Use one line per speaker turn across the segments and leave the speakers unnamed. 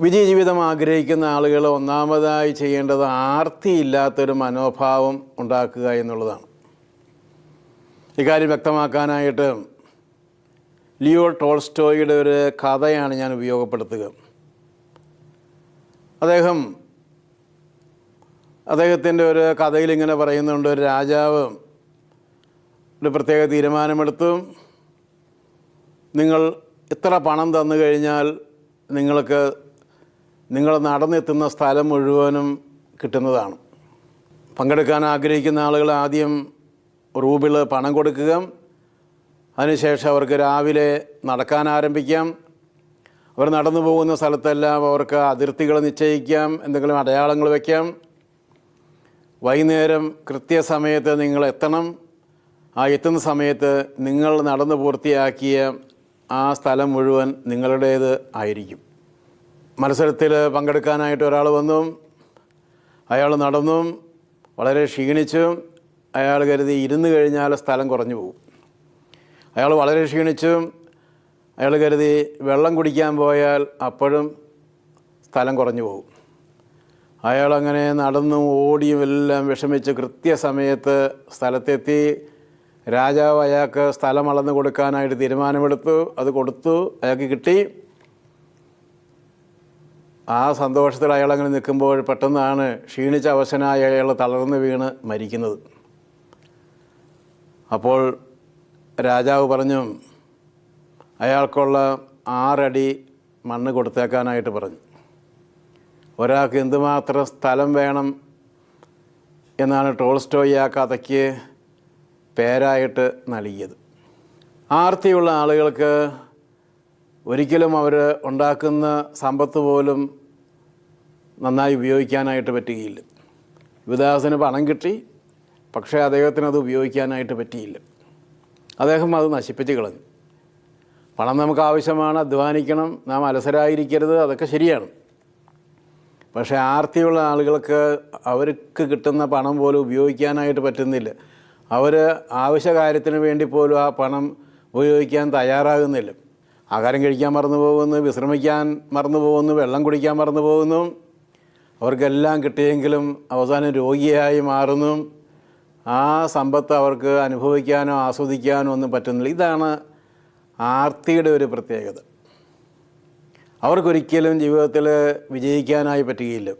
വിജയജീവിതം ആഗ്രഹിക്കുന്ന ആളുകൾ ഒന്നാമതായി ചെയ്യേണ്ടത് ആർത്തിയില്ലാത്തൊരു മനോഭാവം ഉണ്ടാക്കുക എന്നുള്ളതാണ്. ഇക്കാര്യം വ്യക്തമാക്കാനായിട്ട് ലിയോ ടോൾസ്റ്റോയുടെ ഒരു കഥയാണ് ഞാൻ ഉപയോഗപ്പെടുത്തുക. അദ്ദേഹം അദ്ദേഹത്തിന്റെ ഒരു കഥയിൽ ഇങ്ങനെ പറയുന്നുണ്ട് ഒരു രാജാവ് ഒരു പ്രത്യേക തീരുമാനമെടുത്തു. നിങ്ങൾ ഇത്ര പണം തന്നു കഴിഞ്ഞാൽ നിങ്ങൾക്ക് നിങ്ങൾ നടന്നെത്തുന്ന സ്ഥലം മുഴുവനും കിട്ടുന്നതാണ്. പങ്കെടുക്കാൻ ആഗ്രഹിക്കുന്ന ആളുകൾ ആദ്യം റൂബിൾ പണം കൊടുക്കുക. അതിനുശേഷം അവർക്ക് രാവിലെ നടക്കാൻ ആരംഭിക്കാം. അവർ നടന്നു പോകുന്ന സ്ഥലത്തെല്ലാം അവർക്ക് അതിർത്തികൾ നിശ്ചയിക്കാം എന്തെങ്കിലും അടയാളങ്ങൾ വയ്ക്കാം വൈകുന്നേരം കൃത്യസമയത്ത് നിങ്ങൾ എത്തണം. ആ എത്തുന്ന സമയത്ത് നിങ്ങൾ നടന്ന് പൂർത്തിയാക്കിയ ആ സ്ഥലം മുഴുവൻ നിങ്ങളുടേത് ആയിരിക്കും. മത്സരത്തിൽ പങ്കെടുക്കാനായിട്ട് ഒരാൾ വന്നു അയാൾ നടന്നും വളരെ ക്ഷീണിച്ചു അയാൾ കരുതി ഇരുന്ന് കഴിഞ്ഞാൽ സ്ഥലം കുറഞ്ഞു പോകും. അയാൾ വളരെ ക്ഷീണിച്ചു അയാൾ കരുതി വെള്ളം കുടിക്കാൻ പോയാൽ അപ്പോഴും സ്ഥലം കുറഞ്ഞു പോകും. അയാൾ അങ്ങനെ നടന്നും ഓടിയും എല്ലാം വിഷമിച്ച് കൃത്യസമയത്ത് സ്ഥലത്തെത്തി രാജാവ് അയാൾക്ക് സ്ഥലം അളന്നു കൊടുക്കാനായിട്ട് തീരുമാനമെടുത്തു. അത് കൊടുത്തു. അയാൾക്ക് കിട്ടി. ആ സന്തോഷത്തിൽ അയാൾ അങ്ങനെ നിൽക്കുമ്പോൾ പെട്ടെന്നാണ് ക്ഷീണിച്ച അവശനായ അയാൾ തളർന്നു വീണ് മരിക്കുന്നത്. അപ്പോൾ രാജാവ് പറഞ്ഞു അയാൾക്കുള്ള ആറടി മണ്ണ് കൊടുത്തേക്കാനായിട്ട് പറഞ്ഞു. ഒരാൾക്ക് എന്തുമാത്രം സ്ഥലം വേണം എന്നാണ് ടോൾസ്റ്റോയി ആ കഥയ്ക്ക് പേരായിട്ട് നൽകിയത്. ആർത്തിയുള്ള ആളുകൾക്ക് ഒരിക്കലും അവർ ഉണ്ടാക്കുന്ന സമ്പത്ത് പോലും നന്നായി ഉപയോഗിക്കാനായിട്ട് പറ്റുകയില്ല. യുവദാസിന് പണം കിട്ടി പക്ഷേ അദ്ദേഹത്തിന് അത് ഉപയോഗിക്കാനായിട്ട് പറ്റിയില്ല. അദ്ദേഹം അത് നശിപ്പിച്ച് കളഞ്ഞു. പണം നമുക്ക് ആവശ്യമാണ് അധ്വാനിക്കണം നാം അലസരായിരിക്കരുത് അതൊക്കെ ശരിയാണ്. പക്ഷേ ആർത്തിയുള്ള ആളുകൾക്ക് അവർക്ക് കിട്ടുന്ന പണം പോലും ഉപയോഗിക്കാനായിട്ട് പറ്റുന്നില്ല. അവർ ആവശ്യകാര്യത്തിന് വേണ്ടി പോലും ആ പണം ഉപയോഗിക്കാൻ തയ്യാറാകുന്നില്ല. ആഹാരം കഴിക്കാൻ മറന്നു പോകുന്നു വിശ്രമിക്കാൻ മറന്നു പോകുന്നു വെള്ളം കുടിക്കാൻ മറന്നു പോകുന്നു. അവർക്കെല്ലാം കിട്ടിയെങ്കിലും അവസാനം രോഗിയായി മാറുന്നു. ആ സമ്പത്ത് അവർക്ക് അനുഭവിക്കാനോ ആസ്വദിക്കാനോ ഒന്നും പറ്റുന്നില്ല. ഇതാണ് ആർത്തിയുടെ ഒരു പ്രത്യേകത. അവർക്കൊരിക്കലും ജീവിതത്തിൽ വിജയിക്കാനായി പറ്റുകയില്ല.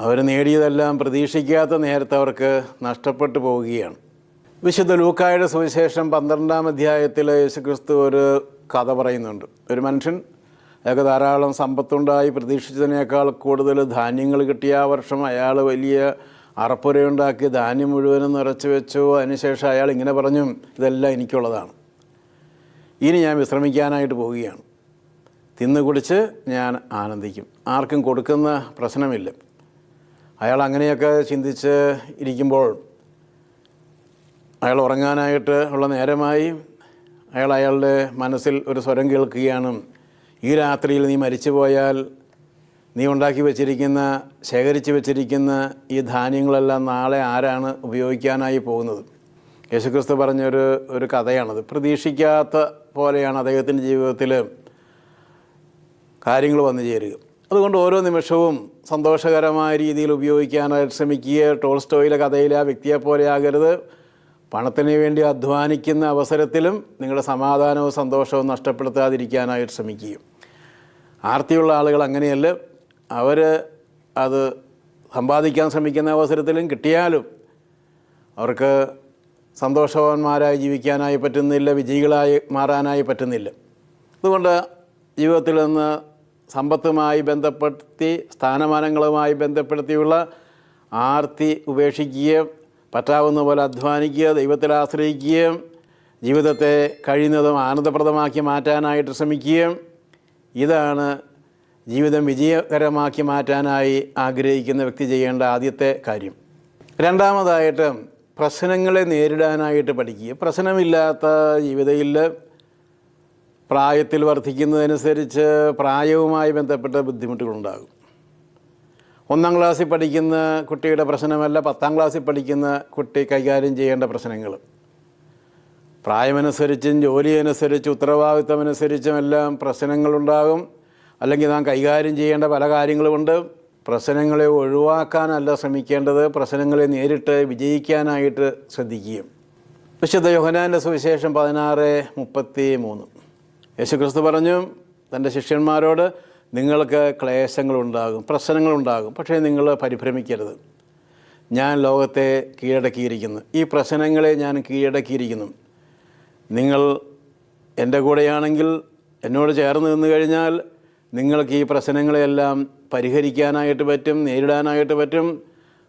അവർ നേടിയതെല്ലാം പ്രതീക്ഷിക്കാത്ത നേരത്തെ അവർക്ക് നഷ്ടപ്പെട്ടു പോവുകയാണ്. വിശുദ്ധ ലൂക്കായുടെ സുവിശേഷം പന്ത്രണ്ടാം അധ്യായത്തിൽ യേശുക്രിസ്തു ഒരു കഥ പറയുന്നുണ്ട്. ഒരു മനുഷ്യൻ അയാൾക്ക് ധാരാളം സമ്പത്തുണ്ടായി പ്രതീക്ഷിച്ചതിനേക്കാൾ കൂടുതൽ ധാന്യങ്ങൾ കിട്ടിയ ആ വർഷം അയാൾ വലിയ അറപ്പുരയുണ്ടാക്കി ധാന്യം മുഴുവനും നിറച്ചു വെച്ചു. അതിനുശേഷം അയാൾ ഇങ്ങനെ പറഞ്ഞു ഇതെല്ലാം എനിക്കുള്ളതാണ്. ഇനി ഞാൻ വിശ്രമിക്കാനായിട്ട് പോവുകയാണ്. തിന്ന് കുടിച്ച് ഞാൻ ആനന്ദിക്കും. ആർക്കും കൊടുക്കുന്ന പ്രശ്നമില്ല. അയാൾ അങ്ങനെയൊക്കെ ചിന്തിച്ച് ഇരിക്കുമ്പോൾ അയാൾ ഉറങ്ങാനായിട്ട് ഉള്ള നേരമായി അയാൾ അയാളുടെ മനസ്സിൽ ഒരു സ്വരം കേൾക്കുകയാണ്. ഈ രാത്രിയിൽ നീ മരിച്ചു പോയാൽ നീ ഉണ്ടാക്കി വെച്ചിരിക്കുന്ന ശേഖരിച്ച് വെച്ചിരിക്കുന്ന ഈ ധാന്യങ്ങളെല്ലാം നാളെ ആരാണ് ഉപയോഗിക്കാനായി പോകുന്നത്? യേശുക്രിസ്തു പറഞ്ഞൊരു ഒരു കഥയാണത്. പ്രതീക്ഷിക്കാത്ത പോലെയാണ് അദ്ദേഹത്തിന്റെ ജീവിതത്തിൽ കാര്യങ്ങൾ വന്നു ചേരുക. അതുകൊണ്ട് ഓരോ നിമിഷവും സന്തോഷകരമായ രീതിയിൽ ഉപയോഗിക്കാനായിട്ട് ശ്രമിക്കുക. ടോൾസ്റ്റോയിലെ കഥയിലെ ആ വ്യക്തിയെപ്പോലെ ആകരുത്. പണത്തിന് വേണ്ടി അധ്വാനിക്കുന്ന അവസരത്തിലും നിങ്ങളുടെ സമാധാനവും സന്തോഷവും നഷ്ടപ്പെടുത്താതിരിക്കാനായിട്ട് ശ്രമിക്കുകയും. ആർത്തിയുള്ള ആളുകൾ അങ്ങനെയല്ല. അവർ അത് സമ്പാദിക്കാൻ ശ്രമിക്കുന്ന അവസരത്തിലും കിട്ടിയാലും അവർക്ക് സന്തോഷവാന്മാരായി ജീവിക്കാനായി പറ്റുന്നില്ല വിജയികളായി മാറാനായി പറ്റുന്നില്ല. അതുകൊണ്ട് ജീവിതത്തിൽ നിന്ന് സമ്പത്തുമായി ബന്ധപ്പെടുത്തി സ്ഥാനമാനങ്ങളുമായി ബന്ധപ്പെടുത്തിയുള്ള ആർത്തി ഉപേക്ഷിക്കുകയും പറ്റാവുന്ന പോലെ അധ്വാനിക്കുക ദൈവത്തിൽ ആശ്രയിക്കുകയും ജീവിതത്തെ കഴിയുന്നതും ആനന്ദപ്രദമാക്കി മാറ്റാനായിട്ട് ശ്രമിക്കുകയും ഇതാണ് ജീവിതം വിജയകരമാക്കി മാറ്റാനായി ആഗ്രഹിക്കുന്ന വ്യക്തി ചെയ്യേണ്ട ആദ്യത്തെ കാര്യം. രണ്ടാമതായിട്ട് പ്രശ്നങ്ങളെ നേരിടാനായിട്ട് പഠിക്കുക. പ്രശ്നമില്ലാത്ത ജീവിതത്തിൽ പ്രായത്തിൽ വർദ്ധിക്കുന്നതനുസരിച്ച് പ്രായവുമായി ബന്ധപ്പെട്ട ബുദ്ധിമുട്ടുകളുണ്ടാകും. ഒന്നാം ക്ലാസ്സിൽ പഠിക്കുന്ന കുട്ടിയുടെ പ്രശ്നമല്ല പത്താം ക്ലാസ്സിൽ പഠിക്കുന്ന കുട്ടി കൈകാര്യം ചെയ്യേണ്ട പ്രശ്നങ്ങൾ. പ്രായമനുസരിച്ചും ജോലിയനുസരിച്ച് ഉത്തരവാദിത്തമനുസരിച്ചും എല്ലാം പ്രശ്നങ്ങളുണ്ടാകും. അല്ലെങ്കിൽ നാം കൈകാര്യം ചെയ്യേണ്ട പല കാര്യങ്ങളുമുണ്ട്. പ്രശ്നങ്ങളെ ഒഴിവാക്കാനല്ല ശ്രമിക്കേണ്ടത്. പ്രശ്നങ്ങളെ നേരിട്ട് വിജയിക്കാനായിട്ട് ശ്രദ്ധിക്കുകയും. വിശുദ്ധ യോഹനാന്റെ സുവിശേഷം പതിനാറ് മുപ്പത്തി മൂന്ന് യേശുക്രിസ്തു പറഞ്ഞു തന്റെ ശിഷ്യന്മാരോട് നിങ്ങൾക്ക് ക്ലേശങ്ങളുണ്ടാകും പ്രശ്നങ്ങളുണ്ടാകും പക്ഷേ നിങ്ങൾ പരിഭ്രമിക്കരുത്. ഞാൻ ലോകത്തെ കീഴടക്കിയിരിക്കുന്നു. ഈ പ്രശ്നങ്ങളെ ഞാൻ കീഴടക്കിയിരിക്കുന്നു. നിങ്ങൾ എന്റെ കൂടെയാണെങ്കിൽ എന്നോട് ചേർന്ന് നിന്ന് കഴിഞ്ഞാൽ നിങ്ങൾക്ക് ഈ പ്രശ്നങ്ങളെയെല്ലാം പരിഹരിക്കാനായിട്ട് പറ്റും നേരിടാനായിട്ട് പറ്റും.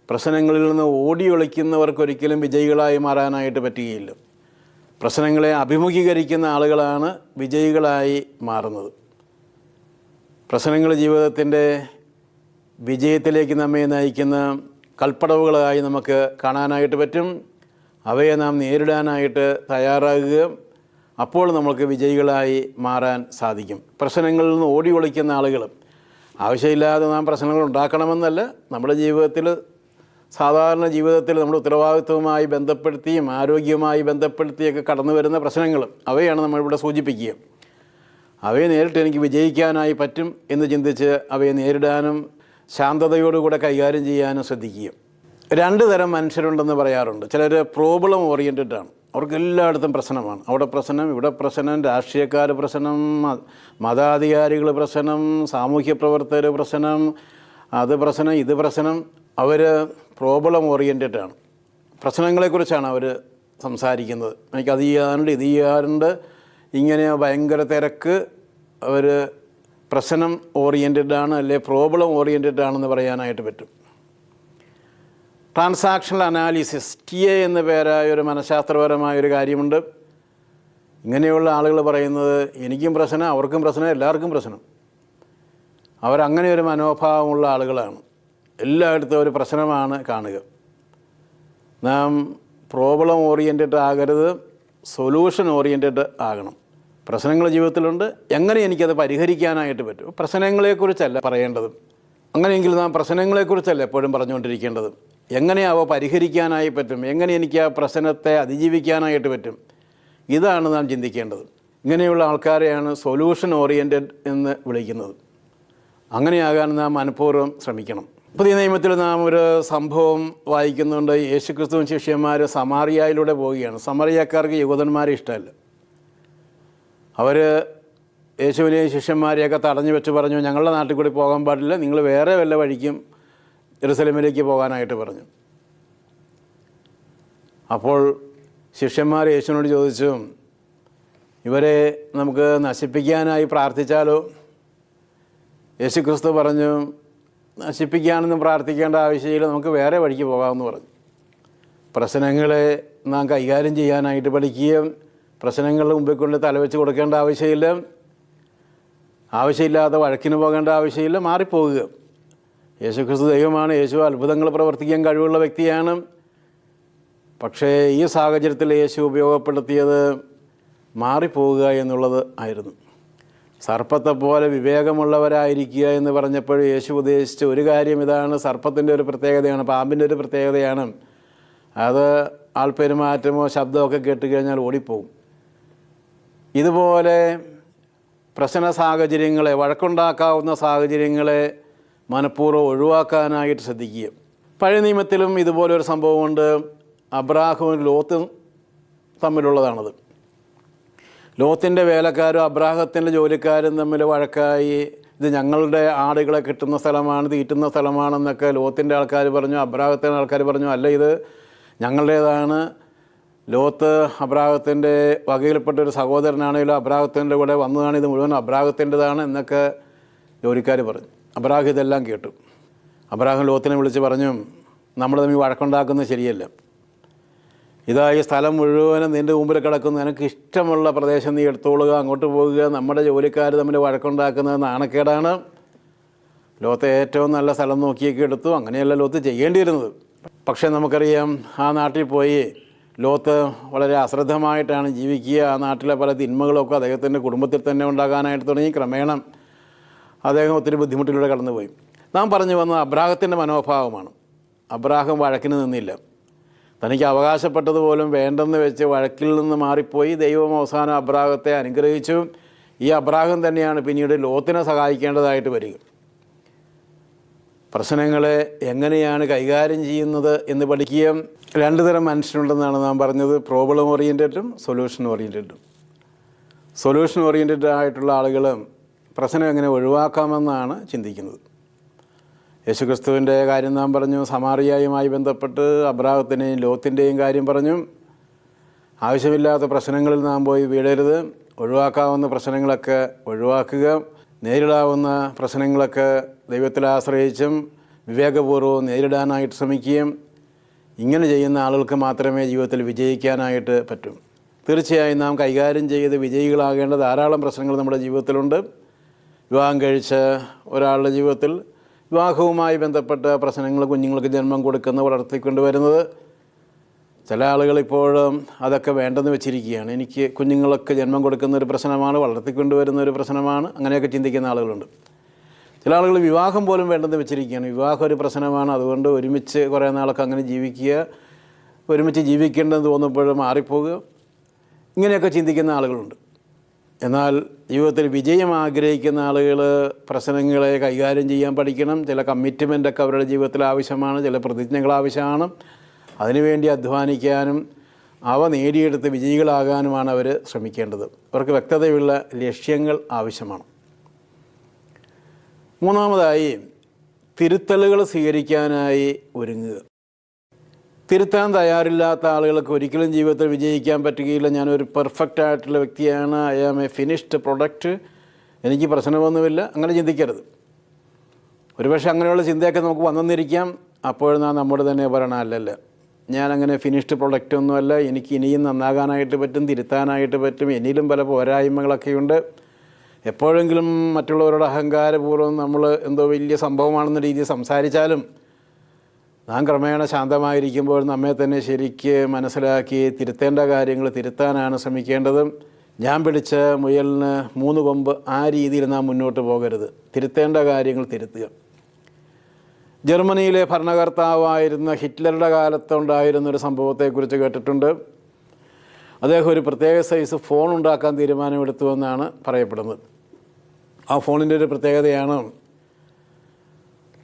പ്രശ്നങ്ങളിൽ നിന്ന് ഓടി ഒളിക്കുന്നവർക്കൊരിക്കലും വിജയികളായി മാറാനായിട്ട് പറ്റുകയില്ല. പ്രശ്നങ്ങളെ അഭിമുഖീകരിക്കുന്ന ആളുകളാണ് വിജയികളായി മാറുന്നത്. പ്രശ്നങ്ങൾ ജീവിതത്തിന്റെ വിജയത്തിലേക്ക് നമ്മെ നയിക്കുന്ന കൽപ്പടവുകളായി നമുക്ക് കാണാനായിട്ട് പറ്റും. അവയെ നാം നേരിടാനായിട്ട് തയ്യാറാകുക. അപ്പോൾ നമ്മൾക്ക് വിജയികളായി മാറാൻ സാധിക്കും. പ്രശ്നങ്ങളിൽ നിന്ന് ഓടി ഒളിക്കുന്ന ആളുകൾ ആവശ്യമില്ലാതെ നാം പ്രശ്നങ്ങൾ ഉണ്ടാക്കണമെന്നല്ല. നമ്മുടെ ജീവിതത്തിൽ സാധാരണ ജീവിതത്തിൽ നമ്മുടെ ഉത്തരവാദിത്വവുമായി ബന്ധപ്പെടുത്തിയും ആരോഗ്യവുമായി ബന്ധപ്പെടുത്തിയൊക്കെ കടന്നു വരുന്ന പ്രശ്നങ്ങൾ അവയാണ് നമ്മളിവിടെ സൂചിപ്പിക്കുക. അവയെ നേരിട്ട് എനിക്ക് വിജയിക്കാനായി പറ്റും എന്ന് ചിന്തിച്ച് അവയെ നേരിടാനും ശാന്തതയോടുകൂടെ കൈകാര്യം ചെയ്യാനും ശ്രദ്ധിക്കുക രണ്ട് തരം മനുഷ്യരുണ്ടെന്ന് പറയാറുണ്ട്. ചിലർ പ്രോബ്ലം ഓറിയന്റഡ് ആണ്. അവർക്ക് എല്ലായിടത്തും പ്രശ്നമാണ്. അവിടെ പ്രശ്നം ഇവിടെ പ്രശ്നം രാഷ്ട്രീയക്കാർ പ്രശ്നം മതാധികാരികൾ പ്രശ്നം സാമൂഹ്യ പ്രവർത്തകർ പ്രശ്നം അത് പ്രശ്നം ഇത് പ്രശ്നം. അവർ പ്രോബ്ലം ഓറിയന്റഡ് ആണ്. പ്രശ്നങ്ങളെക്കുറിച്ചാണ് അവർ സംസാരിക്കുന്നത്. എനിക്ക് അത് ചെയ്യാറുണ്ട് ഇത് ചെയ്യാറുണ്ട് ഇങ്ങനെ ഭയങ്കര തിരക്ക് അവർ പ്രശ്നം ഓറിയന്റഡ് ആണ് അല്ലെ പ്രോബ്ലം ഓറിയന്റഡ് ആണെന്ന് പറയാനായിട്ട് പറ്റും. ട്രാൻസാക്ഷണൽ അനാലിസിസ് ടി എ എന്ന പേരായ ഒരു മനഃശാസ്ത്രപരമായ ഒരു കാര്യമുണ്ട്. ഇങ്ങനെയുള്ള ആളുകൾ പറയുന്നത് എനിക്കും പ്രശ്നം അവർക്കും പ്രശ്നം എല്ലാവർക്കും പ്രശ്നം. അവരങ്ങനെ ഒരു മനോഭാവമുള്ള ആളുകളാണ്. എല്ലായിടത്തും ഒരു പ്രശ്നമാണ് കാണുക. നാം പ്രോബ്ലം ഓറിയന്റഡ് ആകരുത് സൊല്യൂഷൻ ഓറിയന്റഡ് ആകണം. പ്രശ്നങ്ങൾ ജീവിതത്തിലുണ്ട്. എങ്ങനെ എനിക്കത് പരിഹരിക്കാനായിട്ട് പറ്റും? പ്രശ്നങ്ങളെക്കുറിച്ചല്ല പറയേണ്ടത്. അങ്ങനെയെങ്കിൽ നാം പ്രശ്നങ്ങളെക്കുറിച്ചല്ല എപ്പോഴും പറഞ്ഞുകൊണ്ടിരിക്കേണ്ടത്. എങ്ങനെയാവോ പരിഹരിക്കാനായി പറ്റും. എങ്ങനെ എനിക്ക് ആ പ്രശ്നത്തെ അതിജീവിക്കാനായിട്ട് പറ്റും? ഇതാണ് നാം ചിന്തിക്കേണ്ടത്. ഇങ്ങനെയുള്ള ആൾക്കാരെയാണ് സൊല്യൂഷൻ ഓറിയന്റഡ് എന്ന് വിളിക്കുന്നത്. അങ്ങനെയാകാൻ നാം മനഃപൂർവം ശ്രമിക്കണം. പുതിയ നിയമത്തിൽ നാം ഒരു സംഭവം വായിക്കുന്നുണ്ട്. യേശുക്രിസ്തുവും ശിഷ്യന്മാർ സമാറിയയിലൂടെ പോവുകയാണ്. സമറിയക്കാർക്ക് യുവതന്മാരെ ഇഷ്ടമല്ല. അവർ യേശുവിനെയും ശിഷ്യന്മാരെയൊക്കെ തടഞ്ഞു വെച്ച് പറഞ്ഞു ഞങ്ങളുടെ നാട്ടിൽ കൂടി പോകാൻ പാടില്ല നിങ്ങൾ വേറെ വല്ല വഴിക്കും ജെറുസലേമിലേക്ക് പോകാനായിട്ട് പറഞ്ഞു. അപ്പോൾ ശിഷ്യന്മാർ യേശുവിനോട് ചോദിച്ചു ഇവരെ നമുക്ക് നശിപ്പിക്കാനായി പ്രാർത്ഥിച്ചാലോ? യേശു ക്രിസ്തു പറഞ്ഞു നശിപ്പിക്കാനൊന്നും പ്രാർത്ഥിക്കേണ്ട ആവശ്യമില്ല നമുക്ക് വേറെ വഴിക്ക് പോകാമെന്ന് പറഞ്ഞു. പ്രശ്നങ്ങളെ നാം കൈകാര്യം ചെയ്യാനായിട്ട് പഠിക്കുകയും പ്രശ്നങ്ങളുടെ മുമ്പിൽ കൊണ്ട് തലവെച്ച് കൊടുക്കേണ്ട ആവശ്യമില്ല. ആവശ്യമില്ലാതെ വഴക്കിന് പോകേണ്ട ആവശ്യമില്ല. മാറിപ്പോകുക. യേശു ക്രിസ്തു ദൈവമാണ്. യേശു അത്ഭുതങ്ങൾ പ്രവർത്തിക്കാൻ കഴിവുള്ള വ്യക്തിയാണ്. പക്ഷേ ഈ സാഹചര്യത്തിൽ യേശു ഉപയോഗപ്പെടുത്തിയത് മാറിപ്പോവുക എന്നുള്ളത് ആയിരുന്നു. സർപ്പത്തെ പോലെ വിവേകമുള്ളവരായിരിക്കുക എന്ന് പറഞ്ഞപ്പോൾ യേശു ഉദ്ദേശിച്ച ഒരു കാര്യം ഇതാണ്. സർപ്പത്തിന്റെ ഒരു പ്രത്യേകതയാണ് പാമ്പിന്റെ ഒരു പ്രത്യേകതയാണ്. അത് ആൾപ്പെരുമാറ്റമോ ശബ്ദമൊക്കെ കേട്ട് കഴിഞ്ഞാൽ ഇതുപോലെ പ്രശ്ന സാഹചര്യങ്ങളെ വഴക്കുണ്ടാക്കാവുന്ന സാഹചര്യങ്ങളെ മനഃപൂർവം ഒഴിവാക്കാനായിട്ട് ശ്രദ്ധിക്കുക. പഴയ നിയമത്തിലും ഇതുപോലൊരു സംഭവമുണ്ട് അബ്രാഹവും ലോത്തും തമ്മിലുള്ളതാണത്. ലോത്തിന്റെ വേലക്കാരും അബ്രാഹത്തിന്റെ ജോലിക്കാരും തമ്മിൽ വഴക്കായി ഇത് ഞങ്ങളുടെ ആടുകളെ കിട്ടുന്ന സ്ഥലമാണ് തീറ്റുന്ന സ്ഥലമാണെന്നൊക്കെ ലോത്തിന്റെ ആൾക്കാർ പറഞ്ഞു അബ്രാഹത്തിന്റെ ആൾക്കാർ പറഞ്ഞു അല്ല ഇത് ഞങ്ങളുടേതാണ്. ലോത്ത് അബ്രാഹത്തിന്റെ വകയിൽപ്പെട്ട ഒരു സഹോദരനാണെങ്കിലും അബ്രാഹത്തിന്റെ കൂടെ വന്നതാണ് ഇത് മുഴുവൻ അബ്രാഹത്തിന്റെതാണ് എന്നൊക്കെ ജോലിക്കാർ പറഞ്ഞു. അബ്രാഹം ഇതെല്ലാം കേട്ടു. അബ്രാഹം ലോത്തിനെ വിളിച്ച് പറഞ്ഞു നമ്മൾ തമ്മിൽ വഴക്കുണ്ടാക്കുന്നത് ശരിയല്ല. ഇതാ ഈ സ്ഥലം മുഴുവനും നിന്റെ മുമ്പിൽ കിടക്കുന്നു. നിനക്ക് ഇഷ്ടമുള്ള പ്രദേശം നീ എടുത്തോളുക അങ്ങോട്ട് പോകുക. നമ്മുടെ ജോലിക്കാർ തമ്മിൽ വഴക്കുണ്ടാക്കുന്നത് നാണക്കേടാണ്. ലോത്ത് ഏറ്റവും നല്ല സ്ഥലം നോക്കിയൊക്കെ എടുത്തു. അങ്ങനെയല്ല ലോത്ത് ചെയ്യേണ്ടിയിരുന്നത്. പക്ഷേ നമുക്കറിയാം ആ നാട്ടിൽ പോയി ലോത്ത് വളരെ അശ്രദ്ധമായിട്ടാണ് ജീവിക്കുക ആ നാട്ടിലെ പല തിന്മകളൊക്കെ അദ്ദേഹത്തിന്റെ കുടുംബത്തിൽ തന്നെ ഉണ്ടാകാനായിട്ട് തുടങ്ങി. ക്രമേണ അദ്ദേഹം ഒത്തിരി ബുദ്ധിമുട്ടിലൂടെ കടന്നുപോയി. നാം പറഞ്ഞു വന്നത് അബ്രാഹത്തിന്റെ മനോഭാവമാണ്. അബ്രാഹം വഴക്കിന് നിന്നില്ല. തനിക്ക് അവകാശപ്പെട്ടതുപോലും വേണ്ടെന്ന് വെച്ച് വഴക്കിൽ നിന്ന് മാറിപ്പോയി. ദൈവം അവസാനം അബ്രാഹത്തെ അനുഗ്രഹിച്ചു. ഈ അബ്രാഹം തന്നെയാണ് പിന്നീട് ലോത്തിനെ സഹായിക്കേണ്ടതായിട്ട് വരിക. പ്രശ്നങ്ങളെ എങ്ങനെയാണ് കൈകാര്യം ചെയ്യുന്നത് എന്ന് പഠിക്കുകയും രണ്ട് തരം മനുഷ്യനുണ്ടെന്നാണ് നാം പറഞ്ഞത്. പ്രോബ്ലം ഓറിയന്റഡും സൊല്യൂഷൻ ഓറിയന്റഡും സൊല്യൂഷൻ ഓറിയന്റഡ് ആയിട്ടുള്ള ആളുകൾ പ്രശ്നം എങ്ങനെ ഒഴിവാക്കാമെന്നാണ് ചിന്തിക്കുന്നത്. യേശുക്രിസ്തുവിന്റെ കാര്യം നാം പറഞ്ഞു സമാറിയായുമായി ബന്ധപ്പെട്ട് അബ്രാഹത്തിന്റെയും ലോത്തിന്റെയും കാര്യം പറഞ്ഞു. ആവശ്യമില്ലാത്ത പ്രശ്നങ്ങളിൽ നാം പോയി വീഴരുത്. ഒഴിവാക്കാവുന്ന പ്രശ്നങ്ങളൊക്കെ ഒഴിവാക്കുക. നേരിടാവുന്ന പ്രശ്നങ്ങളൊക്കെ ദൈവത്തിൽ ആശ്രയിച്ചും വിവേകപൂർവം നേരിടാനായിട്ട് ശ്രമിക്കുകയും ഇങ്ങനെ ചെയ്യുന്ന ആളുകൾക്ക് മാത്രമേ ജീവിതത്തിൽ വിജയിക്കാനായിട്ട് പറ്റും. തീർച്ചയായും നാം കൈകാര്യം ചെയ്ത് വിജയികളാകേണ്ട ധാരാളം പ്രശ്നങ്ങൾ നമ്മുടെ ജീവിതത്തിലുണ്ട്. വിവാഹം കഴിച്ച ഒരാളുടെ ജീവിതത്തിൽ വിവാഹവുമായി ബന്ധപ്പെട്ട പ്രശ്നങ്ങൾ കുഞ്ഞുങ്ങൾക്ക് ജന്മം കൊടുക്കുന്ന വളർത്തിക്കൊണ്ട് വരുന്നത് ചില ആളുകൾ ഇപ്പോഴും അതൊക്കെ വേണ്ടെന്ന് വെച്ചിരിക്കുകയാണ്. എനിക്ക് കുഞ്ഞുങ്ങളൊക്കെ ജന്മം കൊടുക്കുന്ന ഒരു പ്രശ്നമാണ് വളർത്തിക്കൊണ്ടുവരുന്ന ഒരു പ്രശ്നമാണ് അങ്ങനെയൊക്കെ ചിന്തിക്കുന്ന ആളുകളുണ്ട്. ചില ആളുകൾ വിവാഹം പോലും വേണ്ടെന്ന് വെച്ചിരിക്കുകയാണ്. വിവാഹം ഒരു പ്രശ്നമാണ് അതുകൊണ്ട് ഒരുമിച്ച് കുറേ നാളൊക്കെ അങ്ങനെ ജീവിക്കുക ഒരുമിച്ച് ജീവിക്കേണ്ടെന്ന് തോന്നുമ്പോഴും മാറിപ്പോകുക ഇങ്ങനെയൊക്കെ ചിന്തിക്കുന്ന ആളുകളുണ്ട്. എന്നാൽ ജീവിതത്തിൽ വിജയം ആഗ്രഹിക്കുന്ന ആളുകൾ പ്രശ്നങ്ങളെ കൈകാര്യം ചെയ്യാൻ പഠിക്കണം. ചില കമ്മിറ്റ്മെന്റൊക്കെ അവരുടെ ജീവിതത്തിൽ ആവശ്യമാണ് ചില പ്രതിജ്ഞകൾ ആവശ്യമാണ്. അതിനുവേണ്ടി അധ്വാനിക്കാനും അവ നേടിയെടുത്ത് വിജയികളാകാനുമാണ് അവർ ശ്രമിക്കേണ്ടത്. അവർക്ക് വ്യക്തതയുള്ള ലക്ഷ്യങ്ങൾ ആവശ്യമാണ്. മൂന്നാമതായി തിരുത്തലുകൾ സ്വീകരിക്കാനായി ഒരുങ്ങുക. തിരുത്താൻ തയ്യാറില്ലാത്ത ആളുകൾക്ക് ഒരിക്കലും ജീവിതത്തിൽ വിജയിക്കാൻ പറ്റുകയില്ല. ഞാനൊരു പെർഫെക്റ്റ് ആയിട്ടുള്ള വ്യക്തിയാണ്. I am a finished product എനിക്ക് പ്രശ്നമൊന്നുമില്ല. അങ്ങനെ ചിന്തിക്കരുത്. ഒരുപക്ഷെ അങ്ങനെയുള്ള ചിന്തയൊക്കെ നമുക്ക് വന്നെന്നിരിക്കാം അപ്പോഴും നാം നമ്മുടെ തന്നെ പറയണം അല്ലല്ല ഞാനങ്ങനെ ഫിനിഷ്ഡ് പ്രൊഡക്റ്റ് ഒന്നുമല്ല. എനിക്ക് ഇനിയും നന്നാകാനായിട്ട് പറ്റും തിരുത്താനായിട്ട് പറ്റും. എന്നിലും പല പോരായ്മകളൊക്കെയുണ്ട്. എപ്പോഴെങ്കിലും മറ്റുള്ളവരുടെ അഹങ്കാരപൂർവം നമ്മൾ എന്തോ വലിയ സംഭവമാണെന്ന രീതിയിൽ സംസാരിച്ചാലും നാം ക്രമേണ ശാന്തമായിരിക്കുമ്പോൾ നമ്മെ തന്നെ ശരിക്ക് മനസ്സിലാക്കി തിരുത്തേണ്ട കാര്യങ്ങൾ തിരുത്താനാണ് ശ്രമിക്കേണ്ടത്. ഞാൻ പിടിച്ച മുയലിന് മൂന്ന് കൊമ്പ് ആ രീതിയിൽ നാം മുന്നോട്ട് പോകരുത്. തിരുത്തേണ്ട കാര്യങ്ങൾ തിരുത്തുക. ജർമ്മനിയിലെ ഭരണകർത്താവായിരുന്ന ഹിറ്റ്ലറുടെ കാലത്തുണ്ടായിരുന്ന ഒരു സംഭവത്തെക്കുറിച്ച് കേട്ടിട്ടുണ്ട്. അദ്ദേഹം ഒരു പ്രത്യേക സൈസ് ഫോൺ ഉണ്ടാക്കാൻ തീരുമാനമെടുത്തു എന്നാണ് പറയപ്പെടുന്നത്. ആ ഫോണിന്റെ ഒരു പ്രത്യേകതയാണ്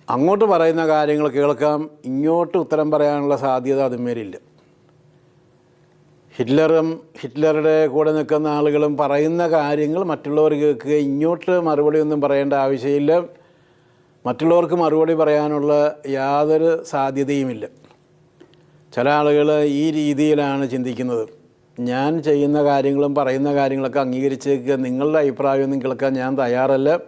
അങ്ങോട്ട് പറയുന്ന കാര്യങ്ങൾ കേൾക്കാം ഇങ്ങോട്ട് ഉത്തരം പറയാനുള്ള സാധ്യത അതുമേലില്ല ഹിറ്റ്ലറും ഹിറ്റ്ലറുടെ കൂടെ നിൽക്കുന്ന ആളുകളും പറയുന്ന കാര്യങ്ങൾ മറ്റുള്ളവർ കേൾക്കുക ഇങ്ങോട്ട് മറുപടി ഒന്നും പറയേണ്ട ആവശ്യമില്ല. മറ്റുള്ളവർക്ക് മറുപടി പറയാനുള്ള യാതൊരു സാധ്യതയുമില്ല. ചില ആളുകൾ ഈ രീതിയിലാണ് ചിന്തിക്കുന്നത്. ഞാൻ ചെയ്യുന്ന കാര്യങ്ങളും പറയുന്ന കാര്യങ്ങളൊക്കെ അംഗീകരിച്ചേക്കുക നിങ്ങളുടെ അഭിപ്രായമൊന്നും കേൾക്കാൻ ഞാൻ തയ്യാറല്ല.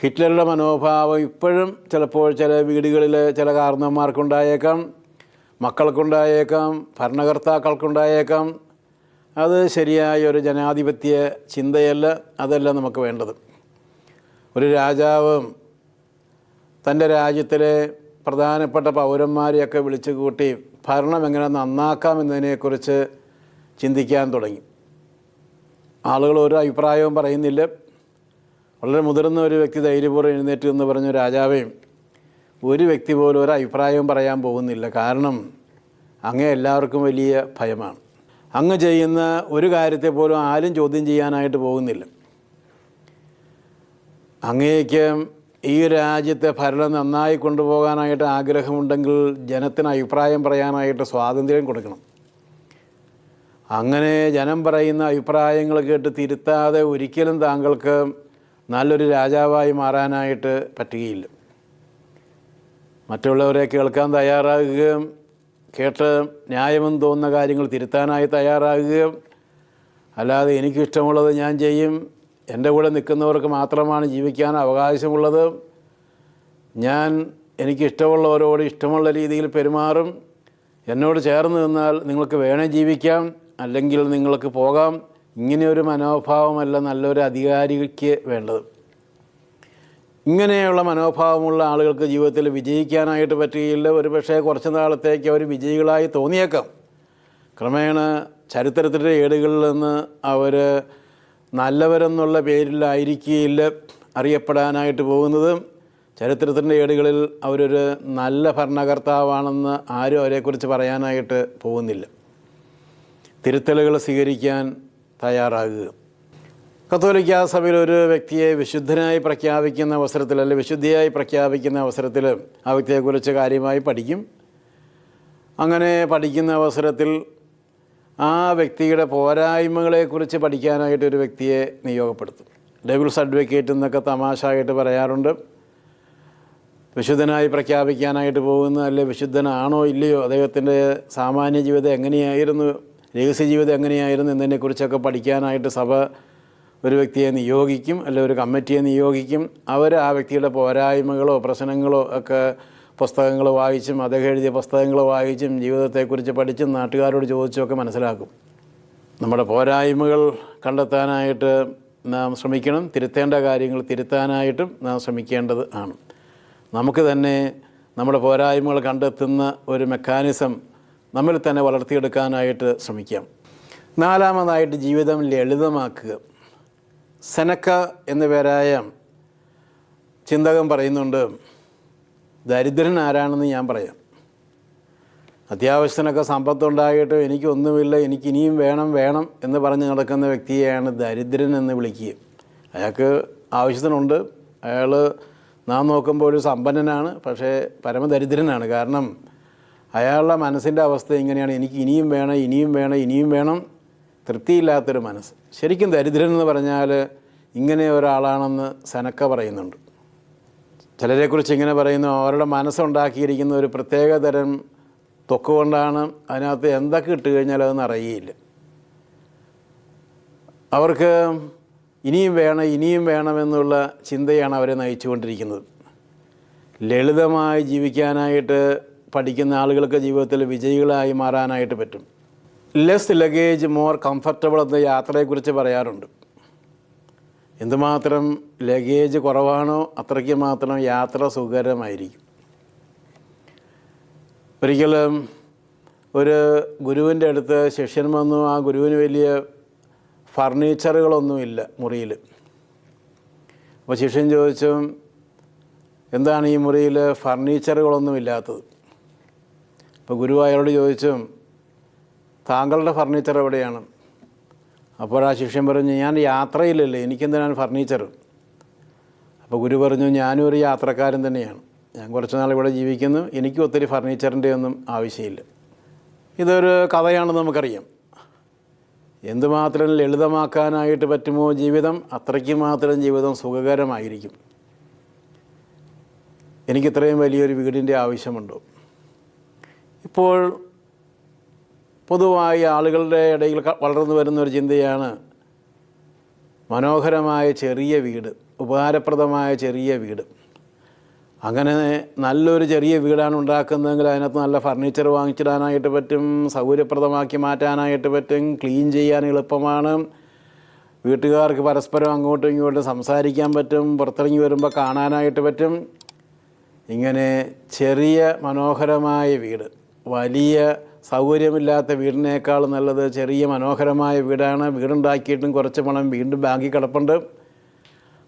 ഹിറ്റ്ലറുടെ മനോഭാവം ഇപ്പോഴും ചിലപ്പോൾ ചില വീടുകളിൽ ചില കാരണന്മാർക്കുണ്ടായേക്കാം മക്കൾക്കുണ്ടായേക്കാം ഭരണകർത്താക്കൾക്കുണ്ടായേക്കാം. അത് ശരിയായ ഒരു ജനാധിപത്യ ചിന്തയല്ല അതല്ല നമുക്ക് വേണ്ടത്. ഒരു രാജാവ് തന്റെ രാജ്യത്തിലെ പ്രധാനപ്പെട്ട പൗരന്മാരെയൊക്കെ വിളിച്ചു കൂട്ടി ഭരണം എങ്ങനെ നന്നാക്കാം എന്നതിനെക്കുറിച്ച് ചിന്തിക്കാൻ തുടങ്ങി. ആളുകൾ ഒരു അഭിപ്രായവും പറയുന്നില്ല. വളരെ മുതിർന്ന ഒരു വ്യക്തി ധൈര്യപൂർവം എഴുന്നേറ്റ് എന്ന് പറഞ്ഞ രാജാവേയും ഒരു വ്യക്തി പോലും ഒരു അഭിപ്രായവും പറയാൻ പോകുന്നില്ല. കാരണം അങ്ങേ എല്ലാവർക്കും വലിയ ഭയമാണ്. അങ്ങ് ചെയ്യുന്ന ഒരു കാര്യത്തെ പോലും ആരും ചോദ്യം ചെയ്യാനായിട്ട് പോകുന്നില്ല. അങ്ങേക്ക് ഈ രാജ്യത്തെ ഭരണം നന്നായി കൊണ്ടുപോകാനായിട്ട് ആഗ്രഹമുണ്ടെങ്കിൽ ജനത്തിന് അഭിപ്രായം പറയാനായിട്ട് സ്വാതന്ത്ര്യം കൊടുക്കണം. അങ്ങനെ ജനം പറയുന്ന അഭിപ്രായങ്ങൾ കേട്ട് തിരുത്താതെ ഒരിക്കലും താങ്കൾക്ക് നല്ലൊരു രാജാവായി മാറാനായിട്ട് പറ്റുകയില്ല. മറ്റുള്ളവരെ കേൾക്കാൻ തയ്യാറാകുകയും കേട്ട് ന്യായമെന്ന് തോന്നുന്ന കാര്യങ്ങൾ തിരുത്താനായി തയ്യാറാകുകയും അല്ലാതെ എനിക്കിഷ്ടമുള്ളത് ഞാൻ ചെയ്യും എന്റെ കൂടെ നിൽക്കുന്നവർക്ക് മാത്രമാണ് ജീവിക്കാൻ അവകാശമുള്ളത്. ഞാൻ എനിക്കിഷ്ടമുള്ളവരോട് ഇഷ്ടമുള്ള രീതിയിൽ പെരുമാറും. എന്നോട് ചേർന്ന് നിന്നാൽ നിങ്ങൾക്ക് വേണേൽ ജീവിക്കാം അല്ലെങ്കിൽ നിങ്ങൾക്ക് പോകാം. ഇങ്ങനെയൊരു മനോഭാവമല്ല നല്ലൊരു അധികാരിക്ക് വേണ്ടത്. ഇങ്ങനെയുള്ള മനോഭാവമുള്ള ആളുകൾക്ക് ജീവിതത്തിൽ വിജയിക്കാനായിട്ട് പറ്റുകയില്ല ഒരു പക്ഷേ കുറച്ച് നാളത്തേക്ക് അവർ വിജയികളായി തോന്നിയേക്കാം. ക്രമേണ ചരിത്രത്തിന്റെ ഏടുകളിൽ നിന്ന് അവർ നല്ലവരെന്നുള്ള പേരിലായിരിക്കില്ല അറിയപ്പെടാനായിട്ട് പോകുന്നത്. ചരിത്രത്തിന്റെ ഏടുകളിൽ അവരൊരു നല്ല ഭരണകർത്താവാണെന്ന് ആരും അവരെക്കുറിച്ച് പറയാനായിട്ട് പോകുന്നില്ല. തിരുത്തലുകൾ സ്വീകരിക്കാൻ തയ്യാറാകുക. കത്തോലിക്ക സഭയിൽ ഒരു വ്യക്തിയെ വിശുദ്ധനായി പ്രഖ്യാപിക്കുന്ന അവസരത്തിൽ അല്ലെങ്കിൽ വിശുദ്ധിയായി പ്രഖ്യാപിക്കുന്ന അവസരത്തിൽ ആ വ്യക്തിയെക്കുറിച്ച് കാര്യമായി പഠിക്കും. അങ്ങനെ പഠിക്കുന്ന അവസരത്തിൽ ആ വ്യക്തിയുടെ പോരായ്മകളെക്കുറിച്ച് പഠിക്കാനായിട്ട് ഒരു വ്യക്തിയെ നിയോഗപ്പെടുത്തും. ഡെവിൾസ് അഡ്വക്കേറ്റ് എന്നൊക്കെ തമാശയായിട്ട് പറയാറുണ്ട്. വിശുദ്ധനായി പ്രഖ്യാപിക്കാനായിട്ട് പോകുന്ന അല്ലെ വിശുദ്ധനാണോ ഇല്ലയോ അദ്ദേഹത്തിന്റെ സാമാന്യ ജീവിതം എങ്ങനെയായിരുന്നു രഹസ്യ ജീവിതം എങ്ങനെയായിരുന്നു എന്നതിനെക്കുറിച്ചൊക്കെ പഠിക്കാനായിട്ട് സഭ ഒരു വ്യക്തിയെ നിയോഗിക്കും അല്ലെ ഒരു കമ്മിറ്റിയെ നിയോഗിക്കും. അവർ ആ വ്യക്തിയുടെ പോരായ്മകളോ പ്രശ്നങ്ങളോ ഒക്കെ പുസ്തകങ്ങൾ വായിച്ചും അദ്ദേഹം എഴുതിയ പുസ്തകങ്ങൾ വായിച്ചും ജീവിതത്തെക്കുറിച്ച് പഠിച്ചും നാട്ടുകാരോട് ചോദിച്ചുമൊക്കെ മനസ്സിലാക്കും. നമ്മുടെ പോരായ്മകൾ കണ്ടെത്താനായിട്ട് നാം ശ്രമിക്കണം. തിരുത്തേണ്ട കാര്യങ്ങൾ തിരുത്താനായിട്ടും നാം ശ്രമിക്കേണ്ടത് ആണ്. നമുക്ക് തന്നെ നമ്മുടെ പോരായ്മകൾ കണ്ടെത്തുന്ന ഒരു മെക്കാനിസം നമ്മിൽ തന്നെ വളർത്തിയെടുക്കാനായിട്ട് ശ്രമിക്കാം. നാലാമതായിട്ട് ജീവിതം ലളിതമാക്കുക. സെനക്ക എന്ന പേരായ ചിന്തകം പറയുന്നുണ്ട്. ദരിദ്രൻ ആരാണെന്ന് ഞാൻ പറയാം. അത്യാവശ്യത്തിനൊക്കെ സമ്പത്തുണ്ടായിട്ടും എനിക്കൊന്നുമില്ല എനിക്കിനിയും വേണം വേണം എന്ന് പറഞ്ഞ് നടക്കുന്ന വ്യക്തിയെയാണ് ദരിദ്രൻ എന്ന് വിളിക്കുക. അയാൾക്ക് ആവശ്യത്തിനുണ്ട്. അയാൾ നാം നോക്കുമ്പോൾ ഒരു സമ്പന്നനാണ് പക്ഷേ പരമദരിദ്രനാണ്. കാരണം അയാളുടെ മനസ്സിന്റെ അവസ്ഥ ഇങ്ങനെയാണ്. എനിക്ക് ഇനിയും വേണം ഇനിയും വേണം ഇനിയും വേണം. തൃപ്തിയില്ലാത്തൊരു മനസ്സ്. ശരിക്കും ദരിദ്രൻ എന്ന് പറഞ്ഞാൽ ഇങ്ങനെ ഒരാളാണെന്ന് സനക്ക പറയുന്നുണ്ട്. ചിലരെക്കുറിച്ച് ഇങ്ങനെ പറയുന്നു അവരുടെ മനസ്സുണ്ടാക്കിയിരിക്കുന്ന ഒരു പ്രത്യേക തരം തൊക്ക് കൊണ്ടാണ് അതിനകത്ത് എന്തൊക്കെ ഇട്ട് കഴിഞ്ഞാൽ അതൊന്നും അറിയില്ല. അവർക്ക് ഇനിയും വേണം ഇനിയും വേണമെന്നുള്ള ചിന്തയാണ് അവരെ നയിച്ചുകൊണ്ടിരിക്കുന്നത്. ലളിതമായി ജീവിക്കാനായിട്ട് പഠിക്കുന്ന ആളുകൾക്ക് ജീവിതത്തിൽ വിജയികളായി മാറാനായിട്ട് പറ്റും. ലെസ് ലഗേജ് മോർ കംഫർട്ടബിൾ എന്ന യാത്രയെക്കുറിച്ച് പറയാറുണ്ട്. എന്തുമാത്രം ലഗേജ് കുറവാണോ അത്രയ്ക്ക് മാത്രം യാത്ര സുഖകരമായിരിക്കും. ഒരിക്കലും ഒരു ഗുരുവിന്റെ അടുത്ത് ശിഷ്യൻ വന്നു ആ ഗുരുവിന് വലിയ ഫർണിച്ചറുകളൊന്നുമില്ല മുറിയിൽ. അപ്പോൾ ശിഷ്യൻ ചോദിച്ചു എന്താണ് ഈ മുറിയിൽ ഫർണിച്ചറുകളൊന്നുമില്ലാത്തത്? അപ്പോൾ ഗുരു അയാളോട് ചോദിച്ചു താങ്കളുടെ ഫർണിച്ചർ എവിടെയാണ്? അപ്പോൾ ആ ശിഷ്യൻ പറഞ്ഞു ഞാൻ യാത്രയിലല്ലേ എനിക്കെന്തിനാണ് ഫർണിച്ചർ അപ്പോൾ ഗുരു പറഞ്ഞു ഞാനും ഒരു യാത്രക്കാരൻ തന്നെയാണ്. ഞാൻ കുറച്ച് നാൾ ഇവിടെ ജീവിക്കുന്നു. എനിക്കും ഒത്തിരി ഫർണിച്ചറിന്റെ ഒന്നും ആവശ്യമില്ല. ഇതൊരു കഥയാണെന്ന് നമുക്കറിയാം. എന്തുമാത്രം ലളിതമാക്കാനായിട്ട് പറ്റുമോ ജീവിതം അത്രയ്ക്ക് മാത്രം ജീവിതം സുഖകരമായിരിക്കും. എനിക്കിത്രയും വലിയൊരു വീടിന്റെ ആവശ്യമുണ്ടോ? ഇപ്പോൾ പൊതുവായി ആളുകളുടെ ഇടയിൽ വളർന്നു വരുന്ന ഒരു ചിന്തയാണ് മനോഹരമായ ചെറിയ വീട് ഉപകാരപ്രദമായ ചെറിയ വീട്. അങ്ങനെ നല്ലൊരു ചെറിയ വീടാണ് ഉണ്ടാക്കുന്നതെങ്കിൽ അതിനകത്ത് നല്ല ഫർണിച്ചർ വാങ്ങിച്ചിടാനായിട്ട് പറ്റും സൗകര്യപ്രദമാക്കി മാറ്റാനായിട്ട് പറ്റും ക്ലീൻ ചെയ്യാൻ എളുപ്പമാണ്. വീട്ടുകാർക്ക് പരസ്പരം അങ്ങോട്ടും ഇങ്ങോട്ടും സംസാരിക്കാൻ പറ്റും പുറത്തിറങ്ങി വരുമ്പോൾ കാണാനായിട്ട് പറ്റും. ഇങ്ങനെ ചെറിയ മനോഹരമായ വീട് വലിയ സൗകര്യമില്ലാത്ത വീടിനേക്കാൾ നല്ലത് ചെറിയ മനോഹരമായ വീടാണ്. വീടുണ്ടാക്കിയിട്ടും കുറച്ച് പണം വീണ്ടും ബാങ്കിൽ കിടപ്പുണ്ട്.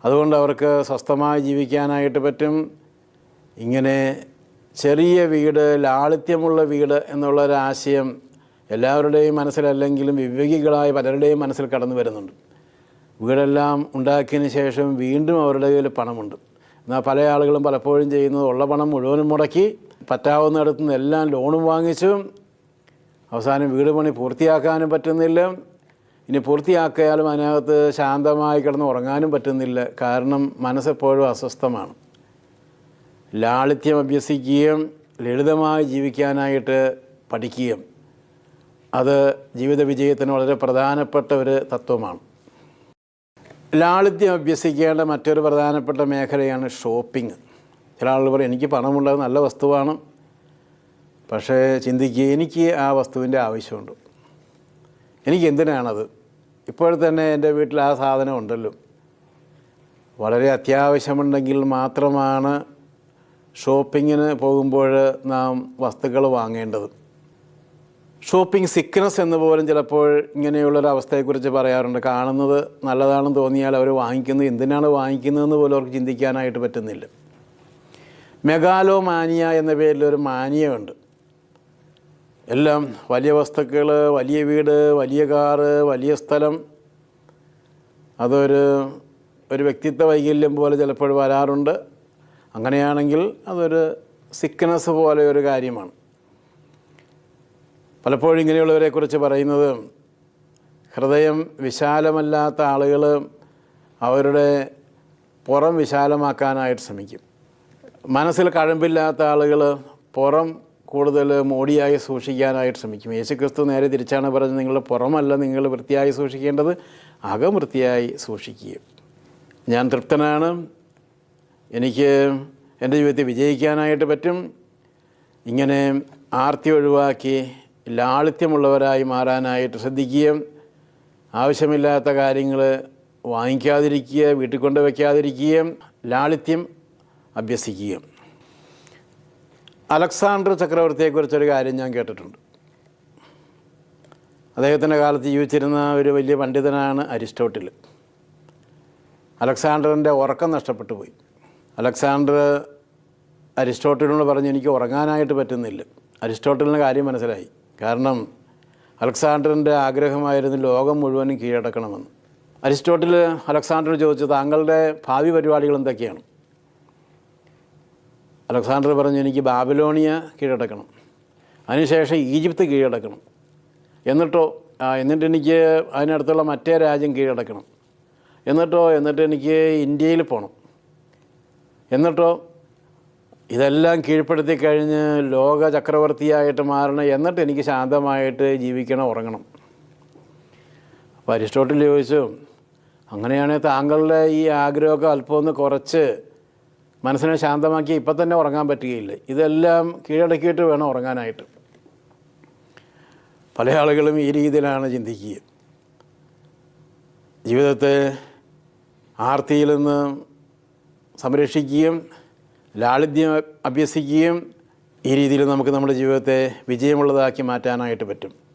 അതുകൊണ്ട് അവർക്ക് സ്വസ്ഥമായി ജീവിക്കാനായിട്ട് പറ്റും. ഇങ്ങനെ ചെറിയ വീട് ലാളിത്യമുള്ള വീട് എന്നുള്ളൊരാശയം എല്ലാവരുടെയും മനസ്സിലല്ലെങ്കിലും വിവേകികളായ പലരുടെയും മനസ്സിൽ കടന്നു വരുന്നുണ്ട്. വീടെല്ലാം ഉണ്ടാക്കിയതിന് ശേഷം വീണ്ടും അവരുടെ കയ്യിൽ പണമുണ്ട്. എന്നാൽ പല ആളുകളും പലപ്പോഴും ചെയ്യുന്നത് ഉള്ള പണം മുഴുവനും മുടക്കി പറ്റാവുന്നിടത്തുനിന്ന് എല്ലാം ലോണും വാങ്ങിച്ചു അവസാനം വീട് പണി പൂർത്തിയാക്കാനും പറ്റുന്നില്ല. ഇനി പൂർത്തിയാക്കിയാലും അതിനകത്ത് ശാന്തമായി കിടന്ന് ഉറങ്ങാനും പറ്റുന്നില്ല. കാരണം മനസ്സെപ്പോഴും അസ്വസ്ഥമാണ്. ലാളിത്യം അഭ്യസിക്കുകയും ലളിതമായി ജീവിക്കാനായിട്ട് പഠിക്കുകയും അത് ജീവിത വിജയത്തിന് വളരെ പ്രധാനപ്പെട്ട ഒരു തത്വമാണ്. ലാളിത്യം അഭ്യസിക്കേണ്ട മറ്റൊരു പ്രധാനപ്പെട്ട മേഖലയാണ് ഷോപ്പിംഗ്. ചില ആളുകൾ പറയും എനിക്ക് പണമുള്ളത് നല്ല വസ്തുവാണ്. പക്ഷേ ചിന്തിക്കുക എനിക്ക് ആ വസ്തുവിന്റെ ആവശ്യമുണ്ട്. എനിക്ക് എന്തിനാണത്? ഇപ്പോഴത്തന്നെ തന്നെ എന്റെ വീട്ടിൽ ആ സാധനം ഉണ്ടല്ലോ. വളരെ അത്യാവശ്യമുണ്ടെങ്കിൽ മാത്രമാണ് ഷോപ്പിങ്ങിന് പോകുമ്പോൾ നാം വസ്തുക്കൾ വാങ്ങേണ്ടത്. ഷോപ്പിംഗ് സിക്നസ് എന്ന് പോലും ചിലപ്പോൾ ഇങ്ങനെയുള്ളൊരവസ്ഥയെക്കുറിച്ച് പറയാറുണ്ട്. കാണുന്നത് നല്ലതാണെന്ന് തോന്നിയാൽ അവർ വാങ്ങിക്കുന്നത് എന്തിനാണ് വാങ്ങിക്കുന്നതെന്ന് പോലും അവർക്ക് ചിന്തിക്കാനായിട്ട് പറ്റുന്നില്ല. മെഗാലോ മാനിയ എന്ന പേരിലൊരു ഒരു മാനിയയുണ്ട് എല്ലാം വലിയ വസ്തുക്കൾ വലിയ വീട് വലിയ കാറ് വലിയ സ്ഥലം. അതൊരു ഒരു വ്യക്തിത്വ വൈകല്യം പോലെ ചിലപ്പോൾ വരാറുണ്ട്. അങ്ങനെയാണെങ്കിൽ അതൊരു സിക്നസ് പോലെ ഒരു കാര്യമാണ്. പലപ്പോഴും ഇങ്ങനെയുള്ളവരെക്കുറിച്ച് പറയുന്നത് ഹൃദയം വിശാലമല്ലാത്ത ആളുകൾ അവരുടെ പുറം വിശാലമാക്കാനായിട്ട് ശ്രമിക്കും. മനസ്സിൽ കഴമ്പില്ലാത്ത ആളുകൾ പുറം കൂടുതൽ മോടിയായി സൂക്ഷിക്കാനായിട്ട് ശ്രമിക്കും. യേശുക്രിസ്തു നേരെ തിരിച്ചാണ് പറഞ്ഞത് നിങ്ങൾ പുറമല്ല നിങ്ങൾ വൃത്തിയായി സൂക്ഷിക്കേണ്ടത് അകം വൃത്തിയായി സൂക്ഷിക്കുക ഞാൻ തൃപ്തനാണ്. എനിക്ക് എന്റെ ജീവിതത്തിൽ വിജയിക്കാനായിട്ട് പറ്റും. ഇങ്ങനെ ആർത്തി ഒഴിവാക്കി ലാളിത്യമുള്ളവരായി മാറാനായിട്ട് ശ്രദ്ധിക്കുകയും ആവശ്യമില്ലാത്ത കാര്യങ്ങൾ വാങ്ങിക്കാതിരിക്കുക വീട്ടിൽ കൊണ്ട് വയ്ക്കാതിരിക്കുകയും ലാളിത്യം അഭ്യസിക്കുകയും അലക്സാണ്ടർ ചക്രവർത്തിയെക്കുറിച്ചൊരു കാര്യം ഞാൻ കേട്ടിട്ടുണ്ട്. അദ്ദേഹത്തിന്റെ കാലത്ത് ജീവിച്ചിരുന്ന ഒരു വലിയ പണ്ഡിതനാണ് അരിസ്റ്റോട്ടിൽ. അലക്സാണ്ടറിന്റെ ഉറക്കം നഷ്ടപ്പെട്ടു പോയി. അലക്സാണ്ടർ അരിസ്റ്റോട്ടിലിനോട് പറഞ്ഞ് എനിക്ക് ഉറങ്ങാനായിട്ട് പറ്റുന്നില്ല. അരിസ്റ്റോട്ടലിന്റെ കാര്യം മനസ്സിലായി. കാരണം അലക്സാണ്ടറിന്റെ ആഗ്രഹമായിരുന്നു ലോകം മുഴുവനും കീഴടക്കണമെന്ന്. അരിസ്റ്റോട്ടിൽ അലക്സാണ്ടർ ചോദിച്ചു താങ്കളുടെ ഭാവി പരിപാടികൾ എന്തൊക്കെയാണ്? അലക്സാണ്ടർ പറഞ്ഞു എനിക്ക് ബാബിലോണിയ കീഴടക്കണം. അതിനുശേഷം ഈജിപ്ത് കീഴടക്കണം. എന്നിട്ടോ എന്നിട്ട് എനിക്ക് അതിനടുത്തുള്ള മറ്റേ രാജ്യം കീഴടക്കണം. എന്നിട്ടോ എന്നിട്ട് എനിക്ക് ഇന്ത്യയിൽ പോകണം എന്നിട്ടോ ഇതെല്ലാം കീഴ്പ്പെടുത്തി കഴിഞ്ഞ് ലോക ചക്രവർത്തിയായിട്ട് മാറണം. എന്നിട്ട് എനിക്ക് ശാന്തമായിട്ട് ജീവിക്കണം ഉറങ്ങണം. അപ്പോൾ അരിസ്റ്റോട്ടിൽ ചോദിച്ചു അങ്ങനെയാണെങ്കിൽ താങ്കളുടെ ഈ ആഗ്രഹമൊക്കെ അല്പമൊന്ന് കുറച്ച് മനസ്സിനെ ശാന്തമാക്കി ഇപ്പം തന്നെ ഉറങ്ങാൻ പറ്റുകയില്ല. ഇതെല്ലാം കീഴടക്കിയിട്ട് വേണം ഉറങ്ങാനായിട്ട്. പല ആളുകളും ഈ രീതിയിലാണ് ചിന്തിക്കുക. ജീവിതത്തെ ആർത്തിയിൽ നിന്ന് സംരക്ഷിക്കുകയും ലാളിത്യം അഭ്യസിക്കുകയും ഈ രീതിയിൽ നമുക്ക് നമ്മുടെ ജീവിതത്തെ വിജയമുള്ളതാക്കി മാറ്റാനായിട്ട് പറ്റും.